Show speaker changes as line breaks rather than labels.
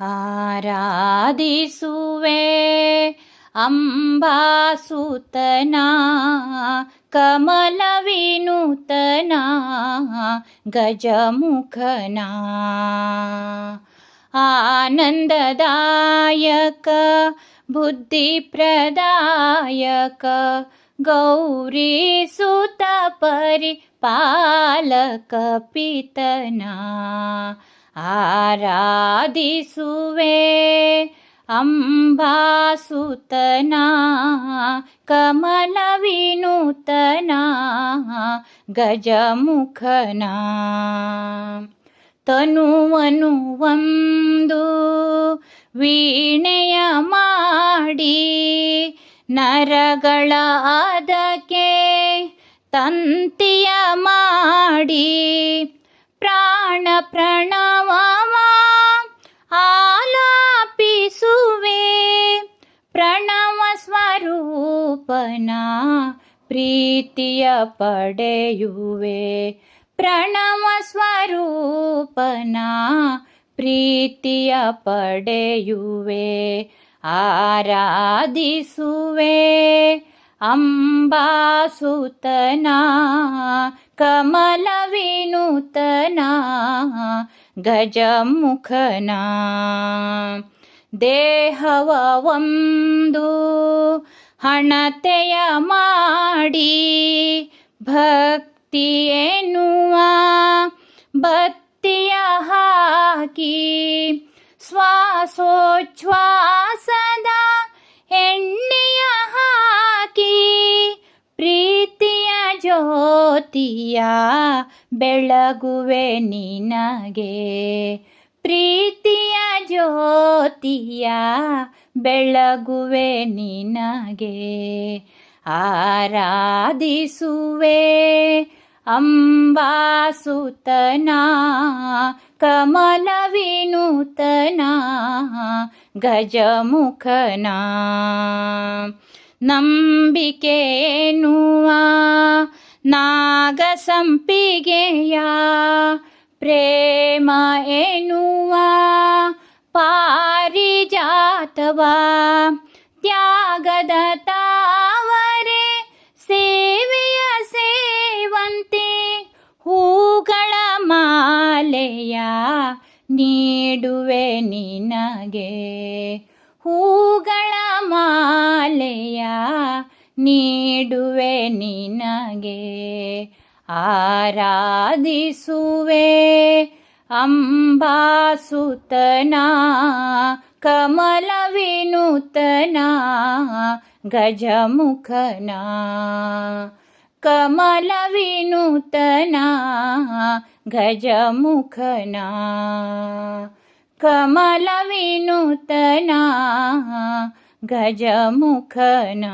आरादिसुवे अम्बासुतना कमलविनूतना गजमुखना। आनन्ददायक बुद्धिप्रदायक गौरीसुतपरिपालकपितना ಆರಾಧಿಸುವೆ. ಅಂಬಾಸುತನ ಕಮಲವಿನೂತನ ಗಜಮುಖನ. ತನುವನು ಒಂದು ವೀಣೆಯ ಮಾಡಿ ನರಗಳ ಅದಕ್ಕೆ ತಂತಿಯ ಮಾಡಿ ಪ್ರಾಣ ಪ್ರಣವ ಸ್ವರೂಪನ ಪ್ರೀತಿಯ ಪಡೆಯುವೆ. ಪ್ರಣವ ಸ್ವರೂಪನ ಪ್ರೀತಿಯ ಪಡೆಯುವೆ. ಆರಾಧಿಸುವೆ ಅಂಬಾಸುತನ ಕಮಲ ವಿನೂತನ ಗಜಮುಖನ. ದೇಹವ ಒಂದು ಹಣತೆಯ ಮಾಡಿ ಭಕ್ತಿ ಎನ್ನುವ ಬತ್ತಿಯ ಹಾಕಿ ಶ್ವಾಸೋಚ್ಛ್ವಾಸದ ಎಣ್ಣೆಯ ಹಾಕಿ ಪ್ರೀತಿಯ ಜ್ಯೋತಿಯ ಬೆಳಗುವೆ ನಿನಗೆ ಪ್ರೀತಿಯ ಜ್ಯೋತಿಯ ಬೆಳಗುವೆ ನಿನಗೆ. ಆರಾಧಿಸುವೆ ಅಂಬಾಸುತನ ಕಮಲ ವಿನೂತನ ಗಜಮುಖನ. ನಂಬಿಕೆ ನಾಗಸಂಪಿಗೆಯ ನಾಗ ಸಂಪಿಗೆಯ ಪ್ರೇಮ ಎನ್ನುವ ಪಾರಿಜಾತವ ತ್ಯಾಗದ ತಾವರೆ ಸೇವೆಯ ಸೇವಂತೆ ಹೂಗಳ ಮಾಲೆಯ ನೀಡುವೆ ನಿನಗೆ. ಆರಾಧಿಸುವೆ ಅಂಬಾಸುತನ ಕಮಲ ವಿನೂತನ ಗಜಮುಖನ ಕಮಲ ವಿನೂತನ ಗಜಮುಖನ ಕಮಲ ವಿನೂತನ ಗಜಮುಖನ